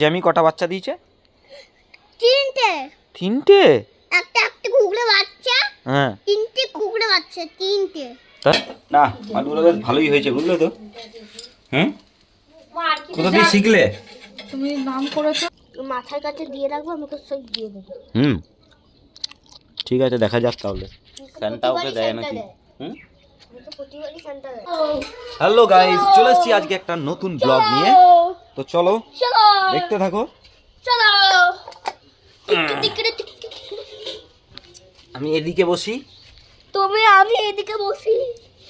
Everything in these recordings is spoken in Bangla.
যে আমি কটা বাচ্চা দিয়েছে? তিনটে। তিনটে? একটা একটা কুকুরে বাচ্চা হ্যাঁ। তিনটে কুকুরে বাচ্চা তিনটে। না মালগুলো বেশ ভালোই হয়েছে বুঝলে তো? হুম? কোথা দিয়ে শিখলে? তুমি নাম করেছ? মাথার কাছে দিয়ে রাখব আমাকে সই দিয়ে দেবো। হুম। ঠিক আছে দেখা যাক তাহলে। স্যান্টা ওকে দেয় নাকি? হুম? হ্যালো গাইস চলে এসেছি আজকে একটা নতুন ব্লগ নিয়ে। তো চলো চলো। দেখতে থাকো। আমি এদিকে বসি। তুমি আমি এদিকে বসি।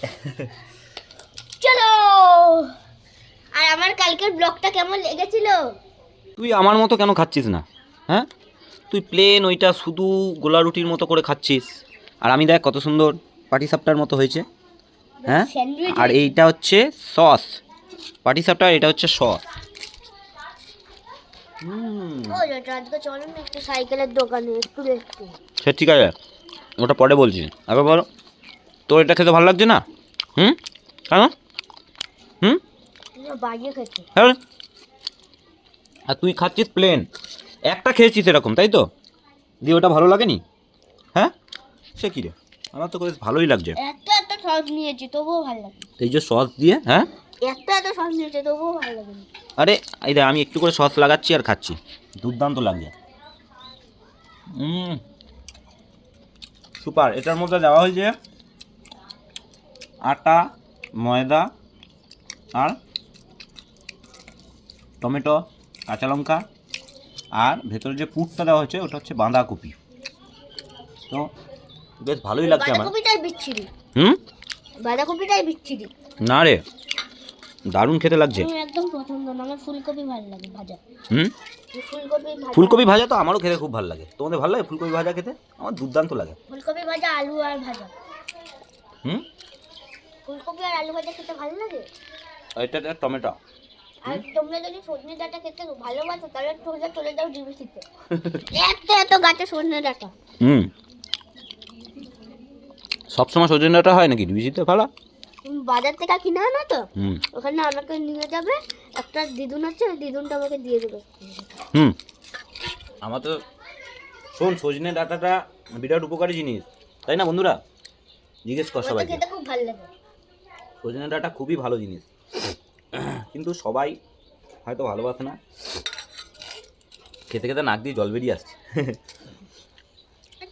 চলো। আর আমার কালকের ব্লগটা কেমন লেগেছিল? তুই আমার মতো কেন খাচ্ছিস না? হ্যাঁ? তুই প্লেন ওইটা শুধু গোলা রুটির মতো করে খাচ্ছিস। আর আমি দেখ কত সুন্দর পাটি সাপটার মতো হয়েছে। হ্যাঁ? আর এইটা হচ্ছে সস। পাটি সাপটা এটা হচ্ছে সস হুম ও যেটা আজকে চলো না একটু সাইকেলের দোকানে একটু দেখতে সে ঠিক আছে ওটা পরে বলছি। আগে বলো তোর এটা খেতে ভালো লাগছে না? হুম? কেন? হুম? হ্যাঁ আর তুই খাচ্ছিস প্লেন একটা খেয়েছিস এরকম তাই তো? দিয়ে ওটা ভালো লাগেনি? হ্যাঁ? সে কী রে? আমার তো বেশ ভালোই লাগছে। একটা একটা সস নিয়েছি তবুও ভালো লাগে এই যে সস দিয়ে হ্যাঁ? একটা একটা সস তবুও ভালো লাগে আরে এই দেখ আমি একটু করে সস লাগাচ্ছি আর খাচ্ছি। দুর্দান্ত হুম সুপার। এটার মধ্যে দেওয়া হয়েছে আটা ময়দা আর টমেটো কাঁচা লঙ্কা। আর ভেতরে যে পুরটা দেওয়া হয়েছে ওটা হচ্ছে বাঁধাকপি। তো বেশ ভালোই লাগছে আমার। বাঁধাকপিটাই বিচ্ছিরি। হুম? বাঁধাকপিটাই বিচ্ছিরি। না রে। দারুণ খেতে লাগছে। একদম পছন্দ না আমার ফুলকপি ভালো লাগে ভাজা। হুম? ফুলকপি ভাজা ফুলকপি ভাজা তো আমারও খেতে খুব ভালো লাগে। তোমাদের ভালো লাগে ফুলকপি ভাজা খেতে? আমার দুর্দান্ত লাগে। ফুলকপি ভাজা আলু আর ভাজা। হুম? ফুলকপি আর আলু ভাজা খেতে ভালো লাগে? এটা একটা টমেটো। আর তোমরা যদি সজনে ডাঁটা খেতে ভালোবাসো তাহলে সোজা চলে যাও ডিবিসিতে এত এত গাছে সজনে ডাঁটা। হুম। সবসময় সজনেটা হয় নাকি বিচিতে ভালো বাজার থেকে কিনে আনো তো ওখানে আমাকে নিয়ে যাবে। একটা দিদুন আছে ওই দিদুনটা আমাকে দিয়ে দেবে। হুম। আমার তো শোন সজনে ডাটাটা বিরাট উপকারী জিনিস। তাই না বন্ধুরা? জিজ্ঞেস কর সবাইকে। খুব ভালো লাগে। সজনে ডাটা খুবই ভালো জিনিস। কিন্তু সবাই হয়তো ভালোবাসে না। খেতে খেতে নাক দিয়ে জল বেরিয়ে আসছে।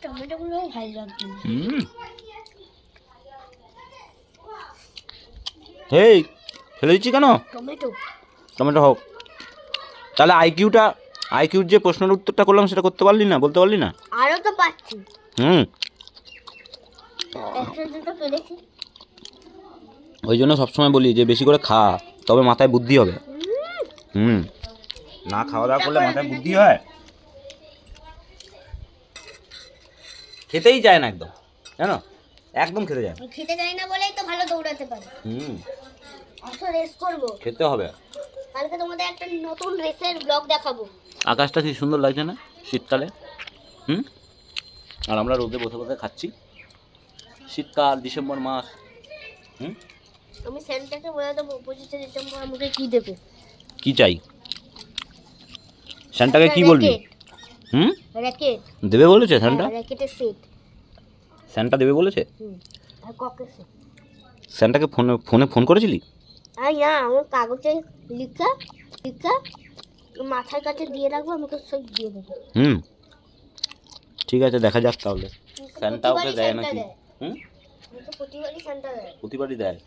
টমেটোগুলো ভালো লাগছে। হুম। হেই ফেলে দিচ্ছি কেন? টমেটো টমেটো হোক। তাহলে আইকিউটা আইকিউর যে প্রশ্নের উত্তরটা করলাম সেটা করতে পারলি না বলতে পারলি না? আরও তো পাচ্ছি। হুম। ওই জন্য সবসময় বলি যে বেশি করে খা তবে মাথায় বুদ্ধি হবে। হুম। না খাওয়া দাওয়া করলে মাথায় বুদ্ধি হয়? খেতেই যায় না একদম। জানো? একদম খেতে যায়। না। খেতে যাই না বলেই তো ভালো দৌড়াতে পারি। হুম। অত রেস করব। খেতে হবে। কালকে তোমাদের একটা নতুন রেসের ব্লগ দেখাবো। আকাশটা কি সুন্দর লাগছে না? শীতকালে। হুম? আর আমরা রোদে বসে বসে খাচ্ছি। শীতকাল ডিসেম্বর মাস। হুম? আমি স্যান্টাকে বলে দেবো পঁচিশে ডিসেম্বর আমাকে কি দেবে? কি চাই? স্যান্টাকে কি বলবি? হুম? র্যাকেট দেবে বলেছে স্যান্টা র্যাকেটের সেট স্যান্টা দেবে বলেছে? স্যান্টাকে ফোনে ফোনে ফোন করেছিলি? না আমার কাগজে লিখা লিখা মাথার কাছে দিয়ে রাখব আমাকে সই দিয়ে দেবে। হুম। ঠিক আছে দেখা যাক তাহলে। স্যান্টা ওকে দেয় নাকি। হুম? প্রতিবারই স্যান্টা দেয়। প্রতিবারই দেয়।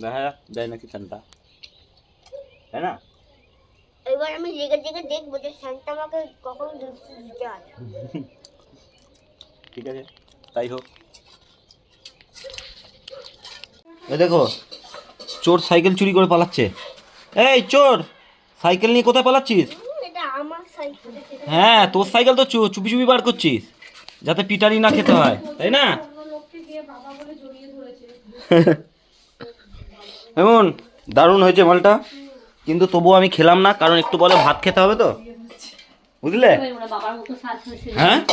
দেখা যাক দেয় নাকি স্যান্টা। তাই না? এবার আমি জেগে জেগে দেখব যে স্যান্টা আমাকে কখন দিতে ঠিক আছে। তাই হোক। এ দেখো চোর সাইকেল চুরি করে পালাচ্ছে। এই চোর সাইকেল নিয়ে কোথায় পালাচ্ছিস? হুম, এটা আমার সাইকেল। হ্যাঁ তোর সাইকেল তো চু- চুপি চুপি বার করছিস যাতে পিটারি না খেতে হয় তাই না? এমন দারুণ হয়েছে মালটা। কিন্তু তবুও আমি খেলাম না কারণ একটু বলে ভাত খেতে হবে তো। বুঝলে? হ্যাঁ?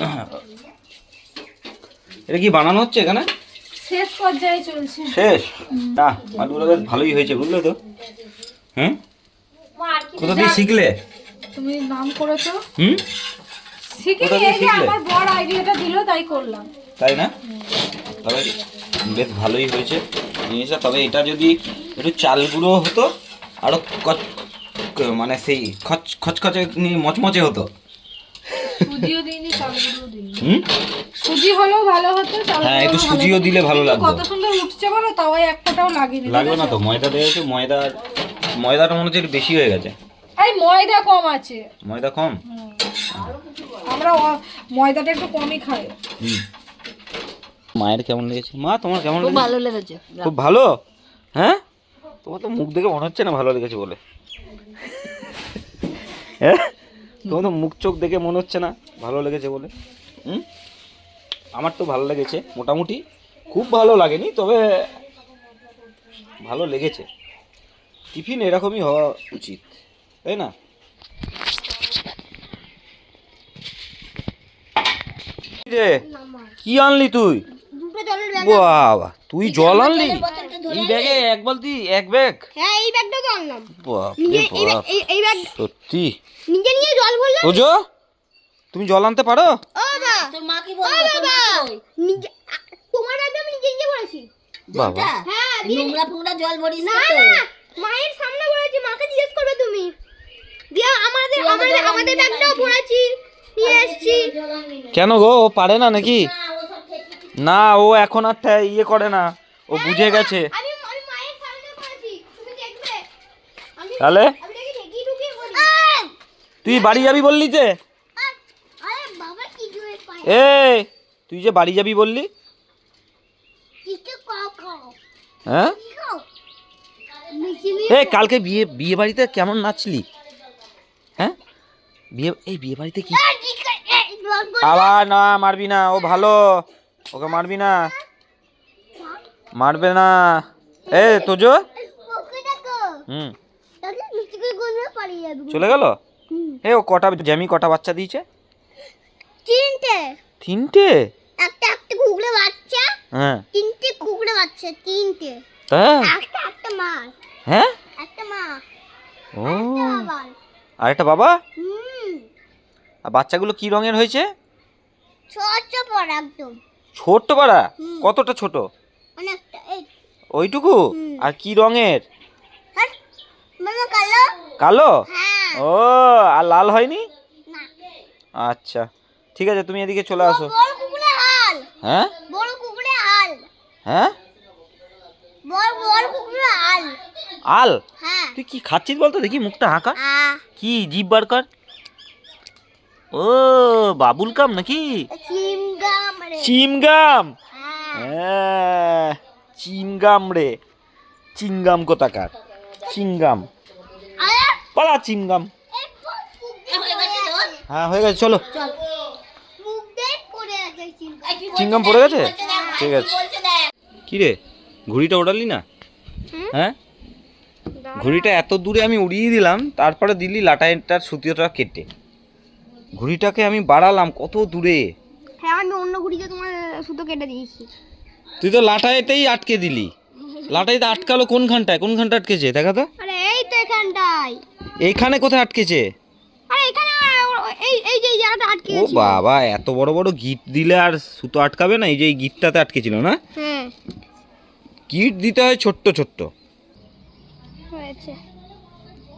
এটা কি বানানো হচ্ছে এখানে? শেষ পর্যায়ে চলছে। শেষ? না মালগুলো বেশ ভালোই হয়েছে বুঝলে তো? হ্যাঁ কোথা দিয়ে শিখলে? তুমি নাম করেছ? হুম? শিখে কোথা থেকে এই যে? আমার বড় আইডিয়াটা দিল তাই করলাম। তাই না? তবে বেশ ভালোই হয়েছে জিনিসটা। তবে এটা যদি একটু চালগুলো হতো আরও কচ- মানে সেই খচ খচখচে মচমচে হতো। সুজিও দিইনি চালগুলো দিইনি। হুম? সুজি হলেও ভালো হতো হ্যাঁ, একটু সুজিও দিলে ভালো লাগতো। কত সুন্দর উঠছে বলো তাওয়াই একটাটাও লাগেনি লাগবে না তো ময়দা দিয়েছে ময়দা ময়দাটা মনে হচ্ছে একটু বেশি হয়ে গেছে। এই ময়দা কম আছে। ময়দা কম? আমরা ময়দাটা একটু কমই খাই। হুম। মায়ের কেমন লেগেছে? মা তোমার কেমন খুব লেগেছে? ভালো লেগেছে খুব ভালো? হ্যাঁ? তোমার তো মুখ দেখে মনে হচ্ছে না ভালো লেগেছে বলে। হ্যাঁ? তোমার তো মুখ চোখ দেখে মনে হচ্ছে না ভালো লেগেছে বলে। হুম? আমার তো ভালো লেগেছে মোটামুটি। খুব ভালো লাগেনি তবে ভালো লেগেছে। টিফিন এরকমই হওয়া উচিত তাই না? রে কি আনলি তুই? বাবা তুই জল আনলি? এই ব্যাগে এক বালতি এক ব্যাগ? হ্যাঁ এই ব্যাগটা তো আনলাম। এই ব্যাগ- সত্যি? নিজে নিয়ে জল ভরলাম। তুমি জল আনতে পারো? ও তোর মা কি বলবে তোর মা তোমার ব্যাগটা আমি নিজে নিজে ভরেছি বাবা। হ্যাঁ নোংরা ফোংরা জল ভরিস না না মায়ের সামনে ভরেছি মাকে জিজ্ঞেস করবে তুমি। দিয়া আমাদের আমাদের আমাদের ব্যাগটাও ভরেছি নিয়ে এসেছি। কেন গো ও পারে না নাকি? না ও এখন আর ইয়ে করে না। ও বুঝে গেছে। আমি আমি মায়ের সামনে ভরেছি তুমি দেখবে? আমি তাহলে? আমি দেখি ঢেকি ঢুকিয়ে ভরি তুই বাড়ি যাবি বললি যে আরে বাবা কি জোরে পায় এ তুই যে বাড়ি যাবি বললি? হ্যাঁ? কি খাও মিষ্টি এ কালকে বিয়ে বিয়ে বাড়িতে কেমন নাচলি? হ্যাঁ? বিয়ে এই বিয়ে বাড়িতে কি? আবার না মারবি না ও ভালো। ওকে মারবি না। মারবে না। এ তোজো? হুম। চলে গেল? এ ও কটা জ্যামি কটা বাচ্চা দিয়েছে? তিনটে। তিনটে? একটা একটা কুকুরে বাচ্চা হ্যাঁ। তিনটে কুকুরে বাচ্চা তিনটে। হ্যাঁ। একটা একটা মা। হ্যাঁ? একটা মা। ও। আর একটা বাবা? হুম। আর বাচ্চাগুলো কি রঙের হয়েছে? ছোট পর একদম। ছোট্ট পাড়া? কতটা ছোট? অনেকটা এই। ওইটুকু? আর কি রঙের? কালো? কালো? হ্যাঁ। ও আর লাল হয়নি? না। আচ্ছা। ঠিক আছে তুমি এদিকে চলে আসো। হ্যাঁ? হ্যাঁ? আল হ্যাঁ। তুই কি খাচ্ছিস বলতো? দেখি মুখটা হাঁকা। কি জিভ বার কর। ও বাবুল কাম নাকি? চিমগাম হ্যাঁ। হ্যাঁ চিমগাম রে। চিংগাম কোথাকার? চিংগাম পালা চিমগাম আছে। হ্যাঁ হয়ে গেছে চলো মুখ দিয়ে পড়ে আছে চিমগাম চিংগাম পড়ে গেছে? ঠিক আছে। কি রে ঘুড়িটা ওড়ালি না? হ্যাঁ? ঘুড়িটা এত দূরে আমি উড়িয়ে দিলাম তারপরে দিলি লাটাইটার সুতিটা কেটে। ঘুড়িটাকে আমি বাড়ালাম কত দূরে? হ্যাঁ আমি অন্য ঘুড়িতে তোমার সুতো কেটে দিয়েছি। তুই তো লাটাইতেই আটকে দিলি। লাটাইতে আটকালো কোনখানটায়? কোনখানটা আটকেছে? দেখা তো। আরে এই তো এখানটায়। এইখানে কোথায় আটকেছে? এই এই যে ইয়াটা আটকে ও বাবা এত বড় বড় গিট দিলে আর সুতো আটকাবে না? এই যে এই গিটটাতে আটকেছিল না? হ্যাঁ। গিট দিতে হয় ছোট্ট ছোট্ট। হয়েছে।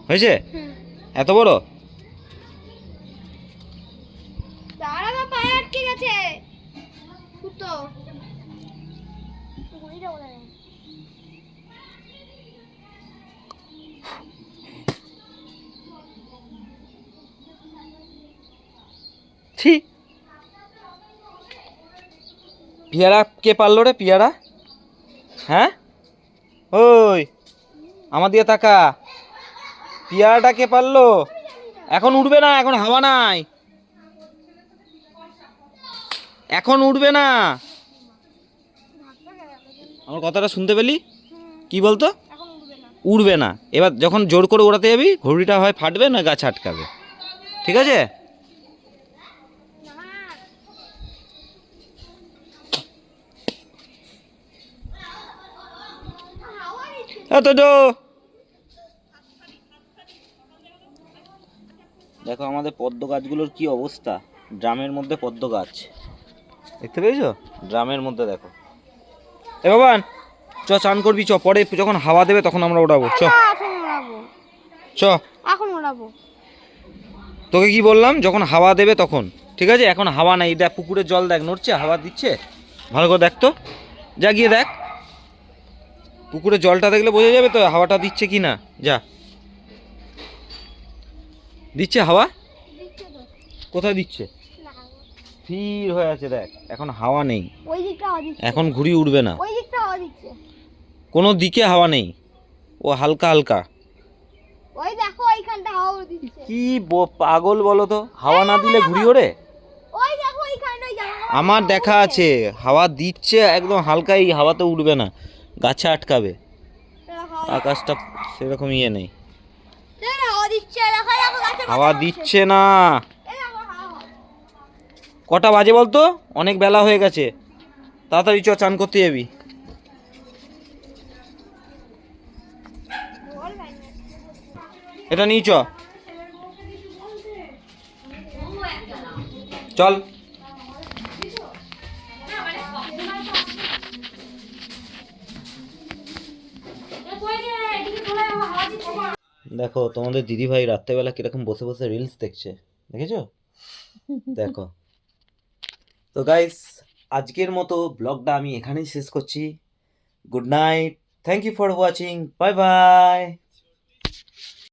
হয়েছে? এত বড়? দাঁড়া বা পায়ে আটকে গেছে। সুতো। ছি পিয়ারা, কে পারল রে পিয়ারা? হ্যাঁ? ওই, আমার দিয়ে তাকা। পিয়ারাটা কে পারল? এখন উঠবে না, এখন হাওয়া নাই। এখন উঠবে না। আমার কথাটা শুনতে পেলি? কি বলতো? উড়বে না। এবার যখন জোর করে ওড়াতে যাবি, ঘড়িটা হয় ফাটবে না গাছ আটকাবে ঠিক আছে? এত তো দেখো আমাদের পদ্ম গাছগুলোর কি অবস্থা? ড্রামের মধ্যে পদ্ম গাছ। দেখতে পেয়েছ? ড্রামের মধ্যে দেখো। এ বাবান চ চান করবি চ পরে যখন হাওয়া দেবে তখন আমরা ওড়াবো চ। এখন উড়াবো। চ। এখন উড়াবো। তোকে কি বললাম? যখন হাওয়া দেবে তখন। ঠিক আছে? এখন হাওয়া নাই। দেখ পুকুরের জল দেখ নড়ছে হাওয়া দিচ্ছে। ভালো করে দেখ তো। যা গিয়ে দেখ। পুকুরে জলটা দেখলে বোঝা যাবে তো হাওয়াটা দিচ্ছে কি না। যা। দিচ্ছে হাওয়া? কোথায় দিচ্ছে? স্থির হয়ে আছে দেখ। এখন হাওয়া নেই। এখন ঘুড়ি উঠবে না। কোনো দিকে হাওয়া নেই। ও হালকা হালকা। ওই দেখো ওইখানটা হাওয়া দিচ্ছে। কি পাগল বলো তো? হাওয়া না দিলে ঘুড়ি ওড়ে? ওই দেখো আমার দেখা আছে। হাওয়া দিচ্ছে একদম হালকাই হাওয়াতে উঠবে না। গাছে আটকাবে। আকাশটা সেরকম ইয়ে নেই। হাওয়া দিচ্ছে না। কটা বাজে বলতো? অনেক বেলা হয়ে গেছে। তাড়াতাড়ি চ, চান করতে যাবি। এটা নিয়ে চ। চল। দেখো তোমাদের দিদিভাই রাত্রেবেলা কীরকম বসে বসে রিলস দেখছে দেখেছ? দেখো। তো গাইস আজকের মতো ব্লগটা আমি এখানেই শেষ করছি। Good night thank you for watching bye bye